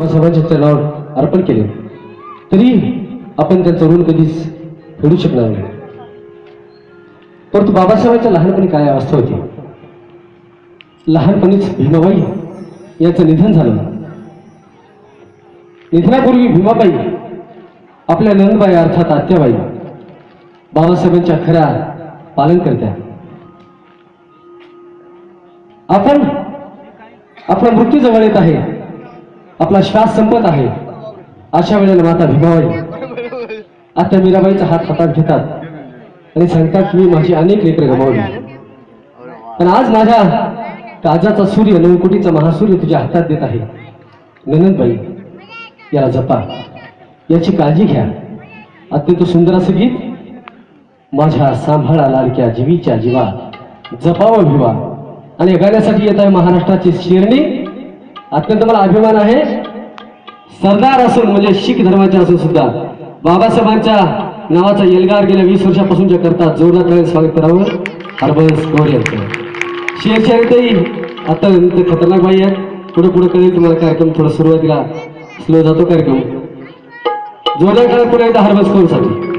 बाबासाहेबांच्या चरणावर अर्पण केले. तरी आपण त्यांचं ऋण कधीच फेडू शकणार नाही. परंतु बाबासाहेबांच्या लहानपणी काय अवस्था होती? लहानपणीच भीमाबाई यांचं निधन झालं. निधनापूर्वी भीमाबाई आपल्या नंदबाई अर्थात आत्याबाई बाबासाहेबांच्या खऱ्या पालन करत्या. आपण आपला मृत्यू जवळ येत आहे. आपला श्वास संपत आहे. अशा वेळेला माता भीमाबाई आता मीराबाईचा हात हातात घेतात. आणि सांगतात की मी माझी अनेक लेकर गमावली. पण आज माझ्या काजाचा सूर्य नवकोटीचा महासूर्य तुझ्या हातात देत आहे. ननंदबाई याला जपा. याची काळजी घ्या. अत्यंत सुंदर असं गीत. माझ्या सांभाळा लाडक्या जीवीच्या जीवा. जपावा भिवा. आणि गाण्यासाठी येत आहे महाराष्ट्राची शिरणी अत्यंत मला अभिमान आहे. सरदार असून म्हणजे शीख धर्माचे असून सुद्धा बाबासाहेबांच्या नावाचा एल्गार गेल्या वीस वर्षापासूनच्या करता जोरदार स्वागत करावं. हरबंस गोरे यांचं. शेरशाहीतही आता ते खतरनाक बाई आहेत. पुढे पुढे कळेल तुम्हाला कार्यक्रम थोडं सुरुवातीला स्लो जातो कार्यक्रम. जोरदार काळात पुन्हा एकदा हरबंस गौरसाठी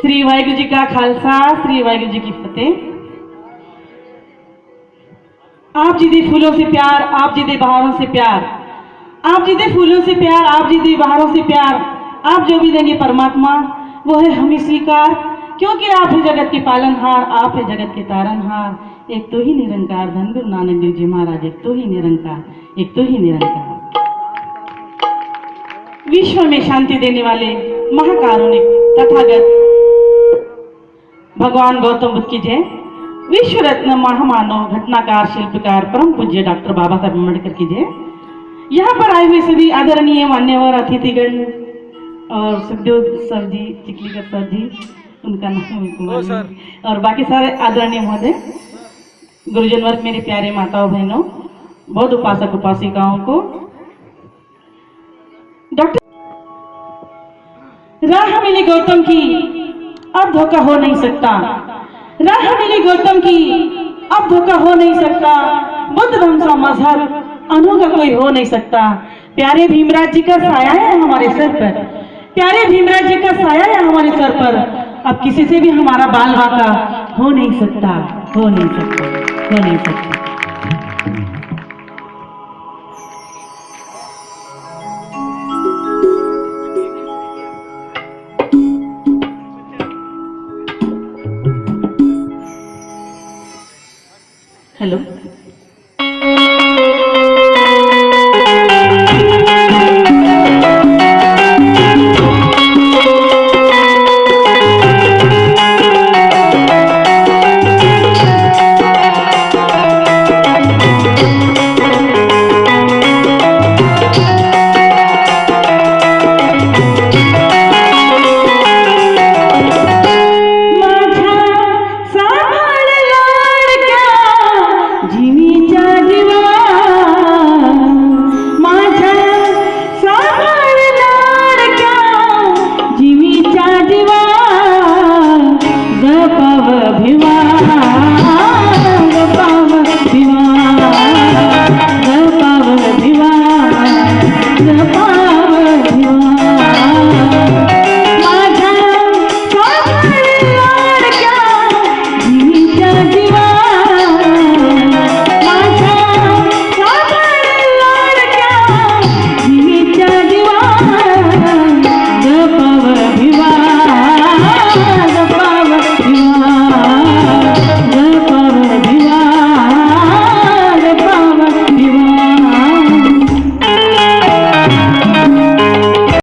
श्री वाहिगुरु जी का खालसा, श्री वाहिगुरु जी की फतेह। आप जी दे फूलों से प्यार, आप जी दे बहारों से प्यार। आप जी दे फूलों से प्यार, आप जी दे बहारों से प्यार। आप जो भी देंगे परमात्मा, वो है हमें स्वीकार। क्योंकि आप है जगत के पालनहार, आप है जगत के तारनहार एक तो ही निरंकार धन, गुरु नानक देव जी महाराज, एक तो ही निरंकार, एक तो ही निरंकार। विश्व में शांति देने वाले महाकारुणिक, तथागत भगवान गौतम बुद्ध की जय। विश्व रत्न महामानव घटनाकार शिल्पकार परम पूज्य डॉक्टर बाबा साहब अंबेडकर की जय। यहाँ पर आए हुए सभी आदरणीय मान्यवर अतिथिगण और सुखदेव सर जी चिखलीकर सर जी उनका नाम और बाकी सारे आदरणीय महोदय गुरुजन वर्ग मेरे प्यारे माताओं बहनों बहुत उपासक उपासिकाओं को। डॉक्टर राह मिली गौतम की। अब धोखा हो नहीं सकता। राह मिली गौतम की, अब धोखा हो नहीं सकता। बुद्ध सा मज़हब अनोखा कोई हो नहीं सकता। प्यारे भीमराज जी का साया है हमारे सर पर। प्यारे भीमराज जी का साया है हमारे सर पर। अब किसी से भी हमारा बाल बाका हो नहीं सकता, हो नहीं सकता, हो नहीं सकता। Hello I'm